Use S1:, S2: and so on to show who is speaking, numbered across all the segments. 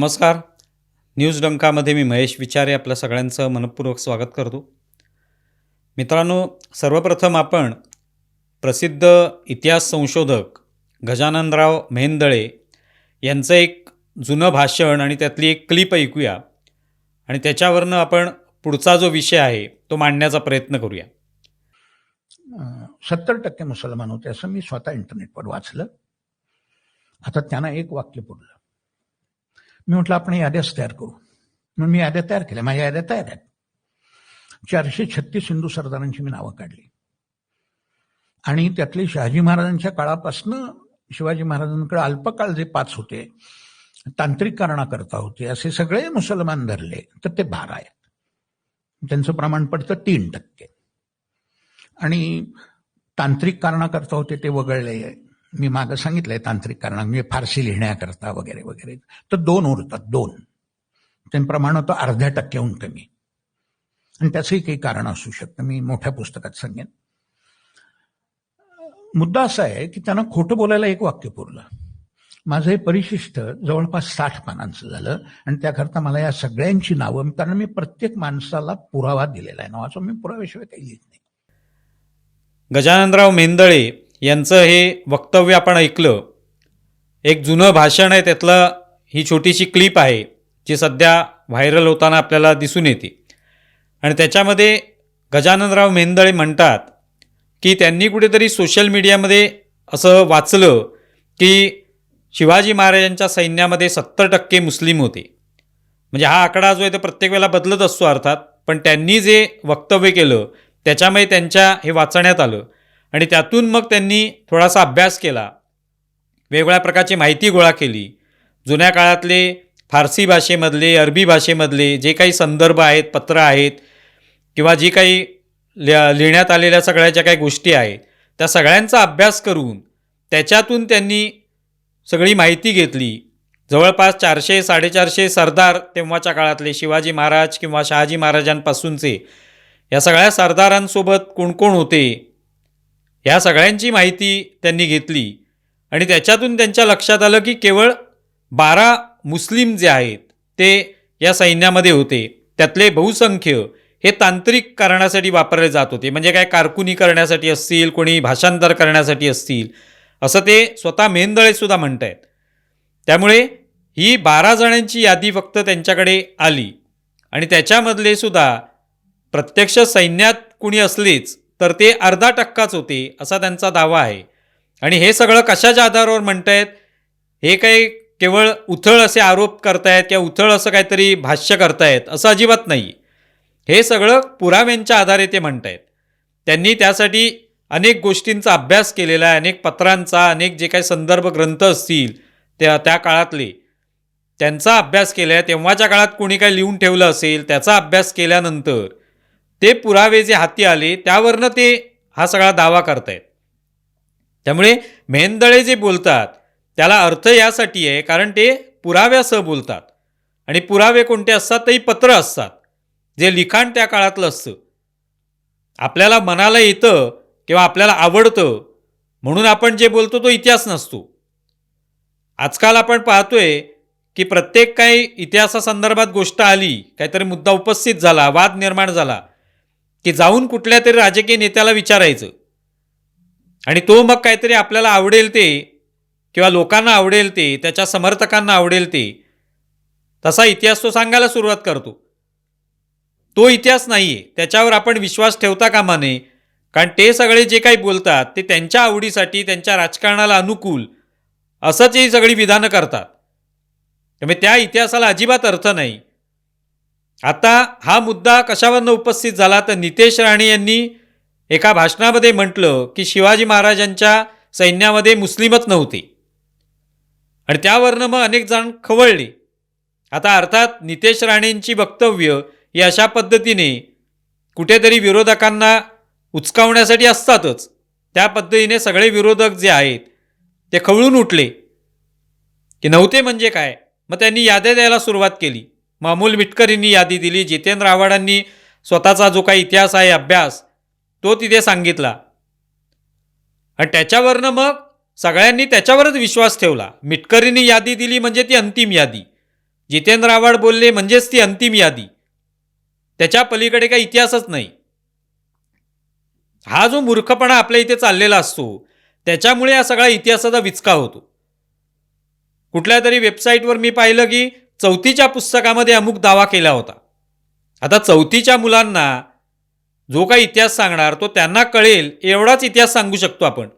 S1: नमस्कार. न्यूज डंकामध्ये मी महेश विचारे आपल्या सगळ्यांचं मनपूर्वक स्वागत करतो. मित्रांनो सर्वप्रथम आपण प्रसिद्ध इतिहास संशोधक गजाननराव मेहेंदळे यांचं एक जुनं भाषण आणि त्यातली एक क्लिप ऐकूया आणि त्याच्यावरनं आपण पुढचा जो विषय आहे तो मांडण्याचा प्रयत्न करूया.
S2: सत्तर टक्के मुसलमान होते असं मी स्वतः इंटरनेटवर वाचलं. आता त्यांना एक वाक्य पुरलं. मी म्हटलं आपण याद्याच तयार करू. म्हणून मी याद्या तयार केल्या. माझ्या याद्या तयार आहेत. चारशे छत्तीस हिंदू सरदारांची मी नावं काढली. आणि त्यातले शहाजी महाराजांच्या काळापासनं शिवाजी महाराजांकडे अल्पकाळ जे पाच होते तांत्रिक कारणाकरता होते असे सगळे मुसलमान धरले तर ते बारा आहेत. त्यांचं प्रमाण पडतं तीन टक्के. आणि तांत्रिक कारणाकरता होते ते वगळले मी मागं सांगितलंय तांत्रिक कारण म्हणजे फारसी लिहिण्याकरता वगैरे वगैरे. तर दोन उरतात दोन. ते प्रमाण होतं अर्ध्या टक्क्याहून कमी. आणि त्याचंही काही कारण असू शकतं. मी मोठ्या पुस्तकात सांगेन. मुद्दा असा आहे की त्यांना खोटं बोलायला एक वाक्य पुरलं. माझं हे परिशिष्ट जवळपास साठ पानांचं झालं आणि त्याकरता मला या सगळ्यांची नावं कारण मी प्रत्येक माणसाला पुरावा दिलेला आहे. नावाचा मी पुराव्याशिवाय काही लिहित नाही.
S1: गजाननराव मेंदळे यांचं हे वक्तव्य आपण ऐकलं. एक जुनं भाषण आहे त्यातलं ही छोटीशी क्लिप आहे जी सध्या व्हायरल होताना आपल्याला दिसून येते. आणि त्याच्यामध्ये गजाननराव मेंदळे म्हणतात की त्यांनी कुठेतरी सोशल मीडियामध्ये असं वाचलं की शिवाजी महाराजांच्या सैन्यामध्ये सत्तर टक्के मुस्लिम होते. म्हणजे हा आकडा जो आहे तो प्रत्येक वेळेला बदलत असतो अर्थात पण त्यांनी जे वक्तव्य केलं त्याच्यामुळे त्यांच्या हे वाचण्यात आलं. आणि त्यातून मग त्यांनी थोडासा अभ्यास केला. वेगवेगळ्या प्रकारची माहिती गोळा केली. जुन्या काळातले फारसी भाषेमधले अरबी भाषेमधले जे काही संदर्भ आहेत पत्र आहेत किंवा जी काही लिहिण्यात आलेल्या सगळ्या ज्या काही गोष्टी आहेत त्या सगळ्यांचा अभ्यास करून त्याच्यातून त्यांनी सगळी माहिती घेतली. जवळपास चारशे साडेचारशे सरदार तेव्हाच्या काळातले शिवाजी महाराज किंवा शहाजी महाराजांपासूनचे या सगळ्या सरदारांसोबत कोण कोण होते ह्या सगळ्यांची माहिती त्यांनी घेतली. आणि त्याच्यातून त्यांच्या लक्षात आलं की केवळ बारा मुस्लिम जे आहेत ते या सैन्यामध्ये होते. त्यातले बहुसंख्य हे तांत्रिक कारणासाठी वापरले जात होते. म्हणजे काय? कारकुनी करण्यासाठी असतील कोणी भाषांतर करण्यासाठी असतील. असं ते स्वतः मेंदळेसुद्धा म्हणत आहेत त्यामुळे ही बारा जणांची यादी फक्त त्यांच्याकडे आली. आणि त्याच्यामधले सुद्धा प्रत्यक्ष सैन्यात कुणी असलेच तर ते अर्धा टक्काच होते असा त्यांचा दावा आहे. आणि हे सगळं कशाच्या आधारावर म्हणतायत? हे काही केवळ उथळ असे आरोप करतायत किंवा उथळ असं काहीतरी भाष्य करतायत असं अजिबात नाही. हे सगळं पुराव्यांच्या आधारे ते म्हणतायत. त्यांनी त्यासाठी अनेक गोष्टींचा अभ्यास केलेला आहे अनेक पत्रांचा अनेक जे काही संदर्भ ग्रंथ असतील त्या त्या काळातले. त्यांचा अभ्यास केला आहे तेव्हाच्या काळात कोणी काही लिहून ठेवलं असेल त्याचा अभ्यास केल्यानंतर ते पुरावे जे हाती आले त्यावरनं ते हा सगळा दावा करतायत. त्यामुळे मेंदळे जे बोलतात त्याला अर्थ यासाठी आहे कारण ते पुराव्यासह बोलतात. आणि पुरावे कोणते असतात तेही पत्र असतात जे लिखाण त्या काळातलं असतं. आपल्याला मनाला येतं किंवा आपल्याला आवडतं म्हणून आपण जे बोलतो तो इतिहास नसतो. आजकाल आपण पाहतोय की प्रत्येक काही इतिहासासंदर्भात गोष्ट आली काहीतरी मुद्दा उपस्थित झाला वाद निर्माण झाला की जाऊन कुठल्या तरी राजकीय नेत्याला विचारायचं. आणि तो मग काहीतरी आपल्याला आवडेल ते किंवा लोकांना आवडेल ते त्याच्या समर्थकांना आवडेल ते तसा इतिहास तो सांगायला सुरुवात करतो. तो इतिहास नाही आहे त्याच्यावर आपण विश्वास ठेवता कामा नये. कारण ते सगळे जे काही बोलतात ते त्यांच्या आवडीसाठी त्यांच्या राजकारणाला अनुकूल असंच ही सगळी विधानं करतात. त्यामुळे त्या इतिहासाला अजिबात अर्थ नाही. आता हा मुद्दा कशावरनं उपस्थित झाला? तर नितेश राणे यांनी एका भाषणामध्ये म्हटलं की शिवाजी महाराजांच्या सैन्यामध्ये मुस्लिमच नव्हते. आणि त्यावरनं मग अनेक जण खवळले. आता अर्थात नितेश राणेंची वक्तव्य ही अशा पद्धतीने कुठेतरी विरोधकांना उचकावण्यासाठी असतातच. त्या पद्धतीने सगळे विरोधक जे आहेत ते खवळून उठले. की नव्हते म्हणजे काय? मग त्यांनी याद्या द्यायला सुरुवात केली. मामूल मिटकरींनी यादी दिली. जितेंद्र आव्हाडांनी स्वतःचा जो काही इतिहास आहे अभ्यास तो तिथे सांगितला. आणि त्याच्यावरनं मग सगळ्यांनी त्याच्यावरच विश्वास ठेवला. मिटकरींनी यादी दिली म्हणजे ती अंतिम यादी. जितेंद्र आव्हाड बोलले म्हणजेच ती अंतिम यादी. त्याच्या पलीकडे काही इतिहासच नाही. हा जो मूर्खपणा आपल्या इथे चाललेला असतो त्याच्यामुळे हा सगळा इतिहासाचा विचका होतो. कुठल्या तरी वेबसाईटवर मी पाहिलं की चौथीच्या पुस्तकामध्ये अमुक दावा केला होता. आता चौथीच्या मुलांना जो काही इतिहास सांगणार तो त्यांना कळेल एवढाच इतिहास सांगू शकतो आपण.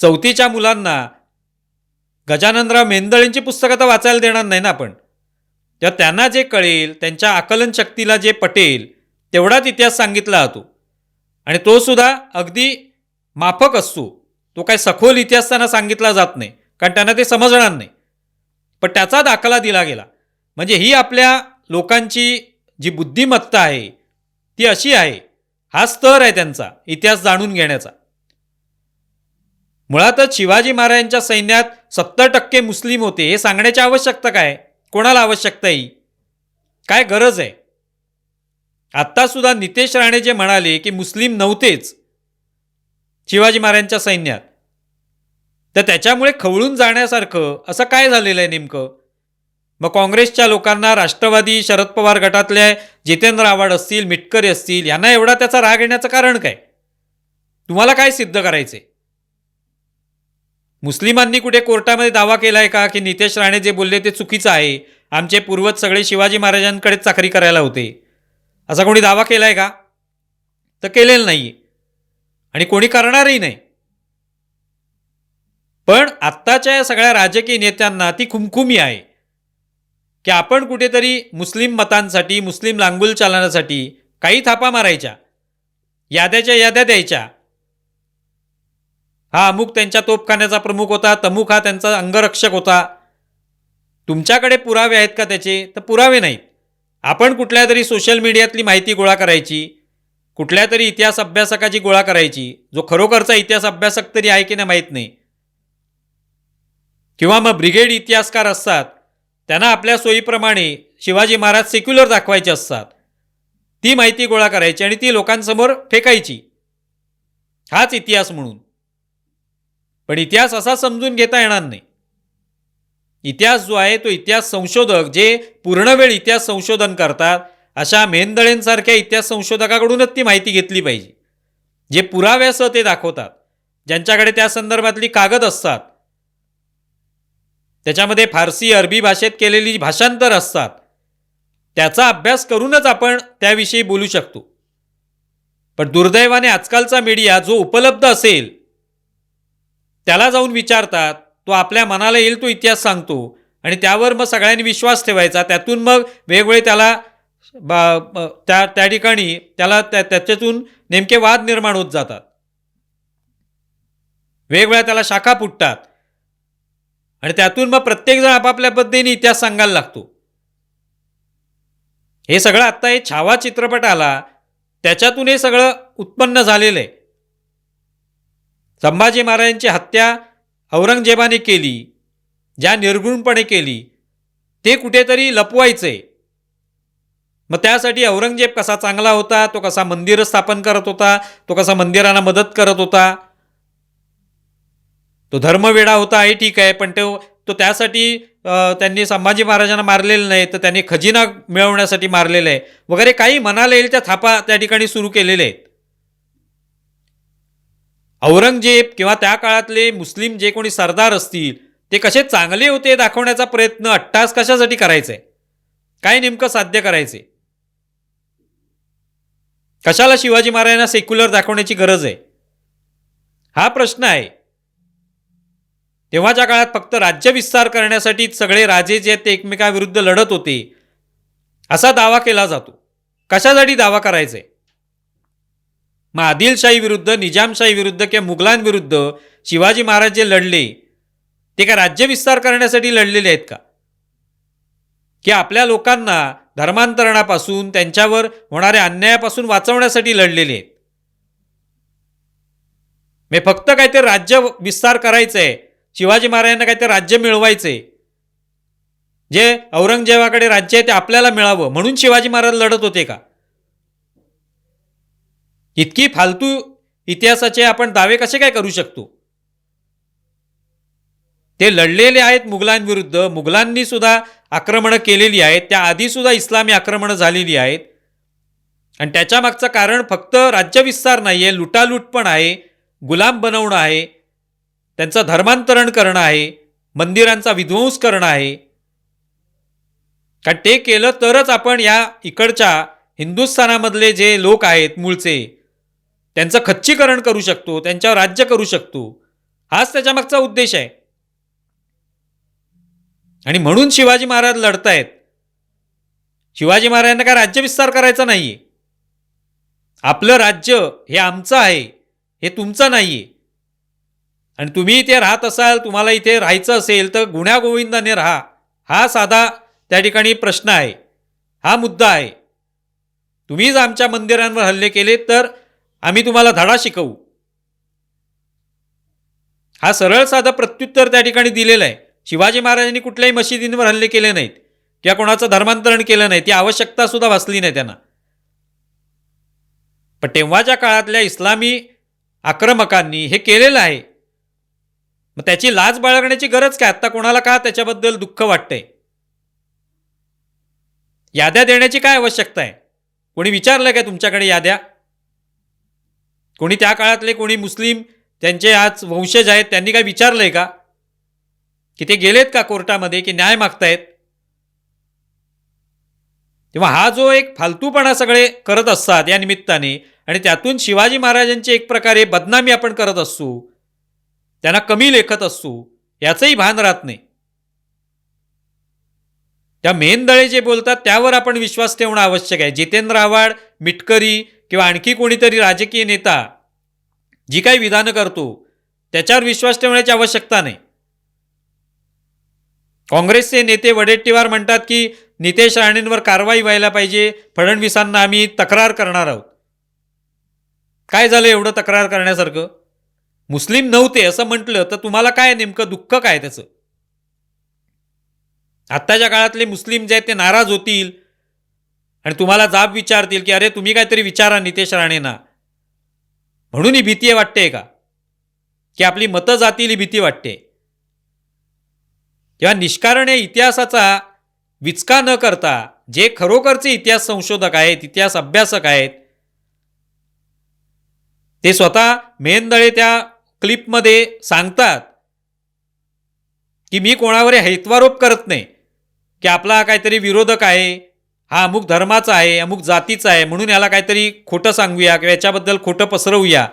S1: चौथीच्या मुलांना गजाननराव मेंदळेंची पुस्तकं तर वाचायला देणार नाही ना आपण. तेव्हा त्यांना जे कळेल त्यांच्या आकलन शक्तीला जे पटेल तेवढाच इतिहास सांगितला जातो. आणि तो सुद्धा अगदी माफक असतो. तो काय सखोल इतिहास त्यांना सांगितला जात नाही कारण त्यांना ते समजणार नाही. पण त्याचा दाखला दिला गेला. म्हणजे ही आपल्या लोकांची जी बुद्धिमत्ता आहे ती अशी आहे हा स्तर आहे त्यांचा इतिहास जाणून घेण्याचा. मुळातच शिवाजी महाराजांच्या सैन्यात सत्तर टक्के मुस्लिम होते हे सांगण्याची आवश्यकता काय? कोणाला आवश्यकता आहे काय गरज आहे? आत्तासुद्धा नितेश राणे जे म्हणाले की मुस्लिम नव्हतेच शिवाजी महाराजांच्या सैन्यात तर त्याच्यामुळे खवळून जाण्यासारखं असं काय झालेलं आहे नेमकं? मग काँग्रेसच्या लोकांना राष्ट्रवादी शरद पवार गटातले जितेंद्र आव्हाड असतील मिटकरी असतील यांना एवढा त्याचा राग येण्याचं कारण काय? तुम्हाला काय सिद्ध करायचंय? मुस्लिमांनी कुठे कोर्टामध्ये दावा केलाय का की नितेश राणे जे बोलले ते चुकीचं आहे? आमचे पूर्वज सगळे शिवाजी महाराजांकडे चाकरी करायला होते. असा कोणी दावा केलाय का? तर केलेला नाही आणि कोणी करणारही नाही. पण आत्ताच्या या सगळ्या राजकीय नेत्यांना ती खुमखुमी आहे. की आपण कुठेतरी मुस्लिम मतांसाठी मुस्लिम लांगुल चालण्यासाठी काही थापा मारायच्या. याद्याच्या याद्या द्यायच्या. हा अमुक त्यांच्या तोपखान्याचा प्रमुख होता तमुक हा त्यांचा अंगरक्षक होता. तुमच्याकडे पुरावे आहेत का त्याचे? तर पुरावे नाहीत. आपण कुठल्या तरी सोशल मीडियातली माहिती गोळा करायची कुठल्या तरी इतिहास अभ्यासकाची गोळा करायची जो खरोखरचा इतिहास अभ्यासक तरी आहे की नाही माहीत नाही. किंवा मग ब्रिगेड इतिहासकार असतात त्यांना आपल्या सोयीप्रमाणे शिवाजी महाराज सेक्युलर दाखवायचे असतात. ती माहिती गोळा करायची आणि ती लोकांसमोर फेकायची. हाच इतिहास म्हणून. पण इतिहास असा समजून घेता येणार नाही. इतिहास जो आहे तो इतिहास संशोधक जे पूर्णवेळ इतिहास संशोधन करतात अशा मेंदळेंसारख्या इतिहास संशोधकाकडूनच ती माहिती घेतली पाहिजे. जे पुराव्यासह ते दाखवतात ज्यांच्याकडे त्या संदर्भातली कागद असतात त्याच्यामध्ये फारसी अरबी भाषेत केलेली भाषांतर असतात. त्याचा अभ्यास करूनच आपण त्याविषयी बोलू शकतो. पण दुर्दैवाने आजकालचा मीडिया जो उपलब्ध असेल त्याला जाऊन विचारतात तो आपल्या मनाला येईल तो इतिहास सांगतो आणि त्यावर मग सगळ्यांनी विश्वास ठेवायचा. त्यातून मग वेगवेगळे त्याला बा- त्या त्या ठिकाणी त्याला त्या त्याच्यातून नेमके वाद निर्माण होत जातात. वेगवेगळ्या त्याला शाखा फुटतात. आणि त्यातून मग प्रत्येकजण आपापल्या पद्धतीने इतिहास सांगायला लागतो. हे सगळं आत्ता हे छावा चित्रपट आला त्याच्यातून हे सगळं उत्पन्न झालेलं आहे. संभाजी महाराजांची हत्या औरंगजेबाने केली ज्या निर्गुणपणे केली ते कुठेतरी लपवायचे. मग त्यासाठी औरंगजेब कसा चांगला होता तो कसा मंदिरं स्थापन करत होता तो कसा मंदिरांना मदत करत होता तो धर्मवेडा होता आहे ठीक आहे पण तो तो त्यासाठी त्यांनी संभाजी महाराजांना मारलेलं नाही तर त्यांनी खजिना मिळवण्यासाठी मारलेलं आहे. वगैरे काही मनाला येईल त्या थापा त्या ठिकाणी सुरू केलेले आहेत. औरंगजेब किंवा त्या काळातले मुस्लिम जे कोणी सरदार असतील ते कसे चांगले होते दाखवण्याचा प्रयत्न अट्टास कशासाठी करायचा? आहे काय नेमकं साध्य करायचे? कशाला शिवाजी महाराजांना सेक्युलर दाखवण्याची गरज आहे? हा प्रश्न आहे. तेव्हाच्या काळात फक्त राज्य विस्तार करण्यासाठी सगळे राजे जे आहेत ते एकमेकाविरुद्ध लढत होते असा दावा केला जातो. कशासाठी दावा करायचा? आहे मग आदिलशाही विरुद्ध निजामशाही विरुद्ध किंवा मुघलांविरुद्ध शिवाजी महाराज जे लढले ते काय राज्यविस्तार करण्यासाठी लढलेले आहेत का? की आपल्या लोकांना धर्मांतरणापासून त्यांच्यावर होणाऱ्या अन्यायापासून वाचवण्यासाठी लढलेले आहेत? मी फक्त काहीतरी राज्य विस्तार करायचं आहे शिवाजी महाराजांना काहीतरी राज्य मिळवायचे जे औरंगजेबाकडे राज्य आहे ते आपल्याला मिळावं. म्हणून शिवाजी महाराज लढत होते का? इतकी फालतू इतिहासाचे आपण दावे कसे काय करू शकतो? ते लढलेले आहेत मुघलांविरुद्ध. मुघलांनी सुद्धा आक्रमणं केलेली आहेत. त्या आधीसुद्धा इस्लामी आक्रमणं झालेली आहेत. आणि त्याच्यामागचं कारण फक्त राज्यविस्तार नाही आहे लुटालूट पण आहे. गुलाम बनवणं आहे. त्यांचं धर्मांतरण करणं आहे मंदिरांचा विध्वंस करणं आहे. कारण ते केलं तरच आपण या इकडच्या हिंदुस्थानामधले जे लोक आहेत मूळचे त्यांचं खच्चीकरण करू शकतो त्यांच्यावर राज्य करू शकतो. हाच त्याच्या मागचा उद्देश आहे. आणि म्हणून शिवाजी महाराज लढतायत. शिवाजी महाराजांना काय राज्यविस्तार करायचा नाहीये. आपलं राज्य हे आमचं आहे हे तुमचं नाहीये. आणि तुम्ही इथे राहत असाल तुम्हाला इथे राहायचं असेल तर गुण्यागोविंदाने राहा. हा साधा त्या ठिकाणी प्रश्न आहे. हा मुद्दा आहे. तुम्हीच आमच्या मंदिरांवर हल्ले केले तर आम्ही तुम्हाला धडा शिकवू. हा सरळ साधा प्रत्युत्तर त्या ठिकाणी दिलेलं आहे. शिवाजी महाराजांनी कुठल्याही मशिदींवर हल्ले केले नाहीत. किंवा कोणाचं धर्मांतरण केलं नाही ती आवश्यकता सुद्धा भासली नाही त्यांना. पण तेव्हाच्या काळातल्या इस्लामी आक्रमकांनी हे केलेलं आहे. मग त्याची लाज बाळगण्याची गरज काय? आत्ता कोणाला का त्याच्याबद्दल दुःख वाटतंय? याद्या देण्याची काय आवश्यकता आहे? कोणी विचारलं काय तुमच्याकडे याद्या? कोणी त्या काळातले कोणी मुस्लिम त्यांचे आज वंशज आहेत त्यांनी काय विचारलंय का? की ते गेलेत का कोर्टामध्ये की न्याय मागतायत? तेव्हा हा जो एक फालतूपणा सगळे करत असतात या निमित्ताने आणि त्यातून शिवाजी महाराजांची एक प्रकारे बदनामी आपण करत असू त्यांना कमी लेखत असतो याचंही भान राहत नाही. त्या मेनदळे जे बोलतात त्यावर आपण विश्वास ठेवणं आवश्यक आहे. जितेंद्र आव्हाड मिटकरी किंवा आणखी कोणीतरी राजकीय नेता जी काही विधानं करतो त्याच्यावर विश्वास ठेवण्याची आवश्यकता नाही. काँग्रेसचे नेते वडेट्टीवार म्हणतात की नितेश राणेंवर कारवाई व्हायला पाहिजे फडणवीसांना आम्ही तक्रार करणार आहोत. काय झालं एवढं तक्रार करण्यासारखं? मुस्लिम नव्हते असं म्हटलं तर तुम्हाला काय नेमकं? दुःख काय त्याचं? आत्ताच्या काळातले मुस्लिम जे आहेत ते नाराज होतील आणि तुम्हाला जाब विचारतील की अरे तुम्ही काहीतरी विचारा नितेश राणेंना. म्हणून ही भीती वाटते का? की आपली मतं जातील ही भीती वाटते. तेव्हा निष्कारण या इतिहासाचा विचका न करता जे खरोखरचे इतिहास संशोधक आहेत इतिहास अभ्यासक आहेत ते स्वतः मेंदळे त्या क्लिपमध्ये सांगतात की मी कोणावर हेत्वारोप करत नाही की आपला हा काहीतरी विरोधक आहे हा अमुक धर्माचा आहे अमुक जातीचा आहे म्हणून याला काहीतरी खोटं सांगूया किंवा याच्याबद्दल खोटं पसरवूया.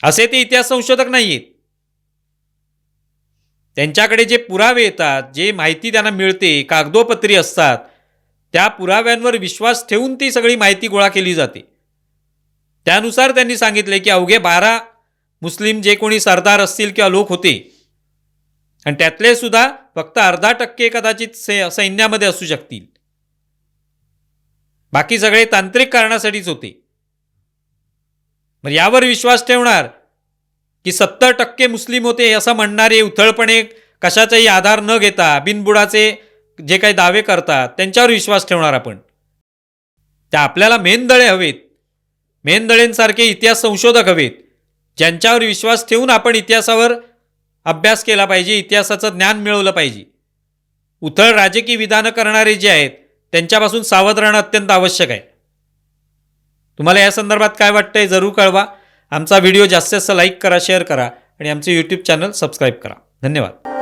S1: असे ते इतिहास संशोधक नाही आहेत त्यांच्याकडे जे पुरावे येतात जे माहिती त्यांना मिळते कागदोपत्री असतात त्या पुराव्यांवर विश्वास ठेवून ती सगळी माहिती गोळा केली जाते. त्यानुसार त्यांनी सांगितले की अवघे बारा मुस्लिम जे कोणी सरदार असतील किंवा लोक होते. आणि त्यातले सुद्धा फक्त अर्धा टक्के कदाचित सै सैन्यामध्ये असू शकतील. बाकी सगळे तांत्रिक कारणासाठीच होते. मग यावर विश्वास ठेवणार की सत्तर टक्के मुस्लिम होते असं म्हणणारे उथळपणे कशाचाही आधार न घेता बिनबुडाचे जे काही दावे करतात त्यांच्यावर विश्वास ठेवणार आपण. त्या आपल्याला मेनदळे हवेत. मेनदळेंसारखे इतिहास संशोधक हवेत. ज्यांच्यावर विश्वास ठेवून आपण इतिहासावर अभ्यास केला पाहिजे इतिहासाचं ज्ञान मिळवलं पाहिजे. उथळ राजकीय विधानं करणारे जे आहेत त्यांच्यापासून सावध राहणं अत्यंत आवश्यक आहे. तुम्हाला या संदर्भात काय वाटतंय जरूर कळवा. आमचा व्हिडिओ जास्तीत जास्त लाईक करा शेअर करा आणि आमचे यूट्यूब चॅनल सबस्क्राईब करा. धन्यवाद.